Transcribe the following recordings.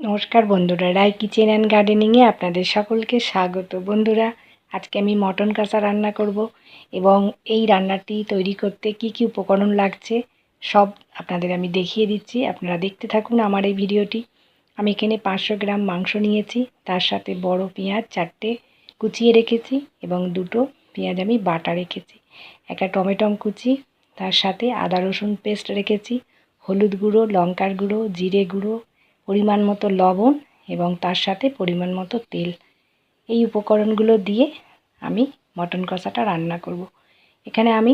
নমস্কার বন্ধুরা রায় kitchen and গার্ডেনিংয়ে আপনাদের সকলকে স্বাগত। বন্ধুরা, আজকে আমি মটন কষা রান্না করব এবং এই রান্নাটি তৈরি করতে কি কি উপকরণ লাগছে সব আপনাদের আমি দেখিয়ে দিচ্ছি। আপনারা দেখতে থাকুন আমার এই ভিডিওটি। আমি এখানে পাঁচশো গ্রাম মাংস নিয়েছি, তার সাথে বড় পেঁয়াজ চারটে কুচিয়ে রেখেছি এবং দুটো পেঁয়াজ আমি বাটা রেখেছি, একটা টমেটম কুচি, তার সাথে আদা রসুন পেস্ট রেখেছি, হলুদ গুঁড়ো, লঙ্কার গুঁড়ো, জিরে গুঁড়ো পরিমাণ মতো লবণ এবং তার সাথে পরিমাণ মতো তেল এই উপকরণগুলো দিয়ে আমি মটন কষাটা রান্না করব। এখানে আমি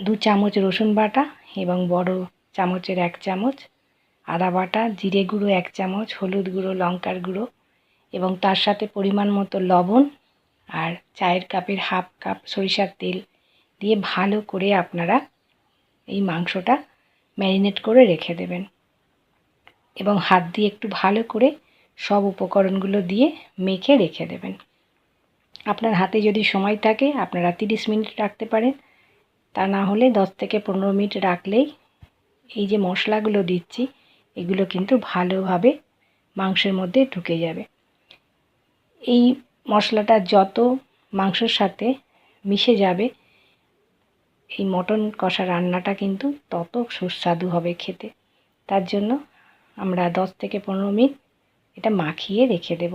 দু চামচ রসুন বাটা এবং বড় চামচের এক চামচ, আদা বাটা, জিরে গুঁড়ো এক চামচ, হলুদ গুঁড়ো, লঙ্কার গুঁড়ো এবং তার সাথে পরিমাণ মতো লবণ আর চায়ের কাপের হাফ কাপ সরিষার তেল দিয়ে ভালো করে আপনারা এই মাংসটা ম্যারিনেট করে রেখে দেবেন এবং হাত দিয়ে একটু ভালো করে সব উপকরণগুলো দিয়ে মেখে রেখে দেবেন। আপনার হাতে যদি সময় থাকে, আপনারা তিরিশ মিনিট রাখতে পারেন। তা না হলে দশ থেকে পনেরো মিনিট রাখলেই এই যে মশলাগুলো দিচ্ছি, এগুলো কিন্তু ভালোভাবে মাংসের মধ্যে ঢুকে যাবে। এই মশলাটা যত মাংসের সাথে মিশে যাবে, এই মটন কষা রান্নাটা কিন্তু তত সুস্বাদু হবে খেতে। তার জন্য আমরা দশ থেকে পনেরো মিনিট এটা মাখিয়ে রেখে দেব।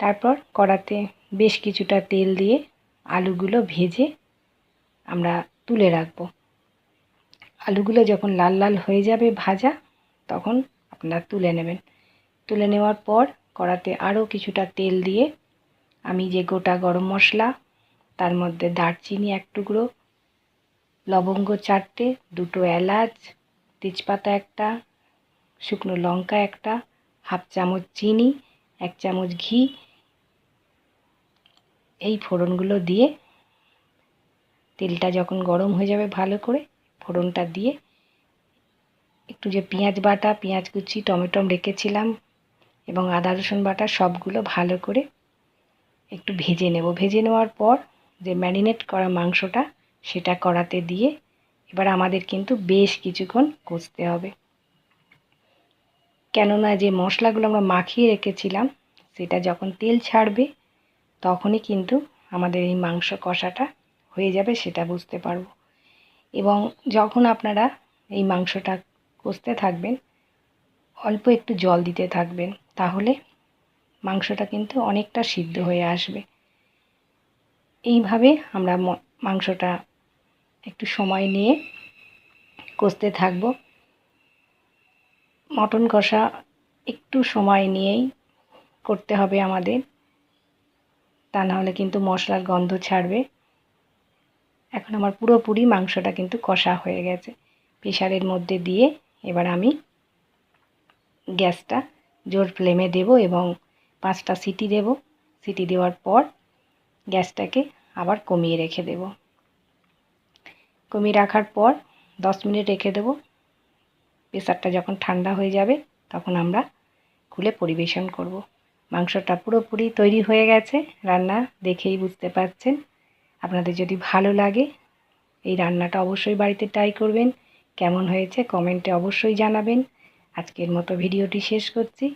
তারপর কড়াতে বেশ কিছুটা তেল দিয়ে আলুগুলো ভেজে আমরা তুলে রাখব। আলুগুলো যখন লাল লাল হয়ে যাবে ভাজা, তখন আপনারা তুলে নেবেন। তুলে নেওয়ার পর কড়াতে আরও কিছুটা তেল দিয়ে আমি যে গোটা গরম মশলা, তার মধ্যে দারচিনি এক টুকরো, লবঙ্গ চারটে, দুটো এলাচ, তেজপাতা একটা শুকনো লঙ্কা একটা, হাফ চামচ চিনি, এক চামচ ঘি। এই ফোড়নগুলো দিয়ে তেলটা যখন গরম হয়ে যাবে ভালো করে, ফোড়নটা দিয়ে একটু যে পেঁয়াজ বাটা, পেঁয়াজ কুচি, টমেটম রেখেছিলাম এবং আদা, রসুন বাটা সবগুলো ভালো করে একটু ভেজে নেব। ভেজে নেওয়ার পর যে ম্যারিনেট করা মাংসটা, সেটা কড়াতে দিয়ে এবার আমাদের কিন্তু বেশ কিছুক্ষণ কষতে হবে। কেননা যে মশলাগুলো আমরা মাখিয়ে রেখেছিলাম, সেটা যখন তেল ছাড়বে, তখনই কিন্তু আমাদের এই মাংস কষাটা হয়ে যাবে, সেটা বুঝতে পারব। এবং যখন আপনারা এই মাংসটা কষতে থাকবেন, অল্প একটু জল দিতে থাকবেন, তাহলে মাংসটা কিন্তু অনেকটা সিদ্ধ হয়ে আসবে। এইভাবে আমরা মাংসটা একটু সময় নিয়ে কষতে থাকব। মটন কষা একটু সময় নিয়েই করতে হবে আমাদের। তা নাহলে কিন্তু মশলার গন্ধ ছাড়বে। এখন আমার পুরোপুরি মাংসটা কিন্তু কষা হয়ে গেছে। প্রেশারের মধ্যে দিয়ে এবার আমি গ্যাসটা জোর ফ্লেমে দেব এবং পাঁচটা সিটি দেব। সিটি দেওয়ার পর গ্যাসটাকে আবার কমিয়ে রেখে দেব। কমিয়ে রাখার পর দশ মিনিট রেখে দেবো। প্রেসারটা যখন ঠান্ডা হয়ে যাবে, তখন আমরা খুলে পরিবেশন করব। মাংসটা পুরোপুরি তৈরি হয়ে গেছে, রান্না দেখেই বুঝতে পারছেন। আপনাদের যদি ভালো লাগে, এই রান্নাটা অবশ্যই বাড়িতে ট্রাই করবেন। কেমন হয়েছে কমেন্টে অবশ্যই জানাবেন। আজকের মতো ভিডিওটি শেষ করছি।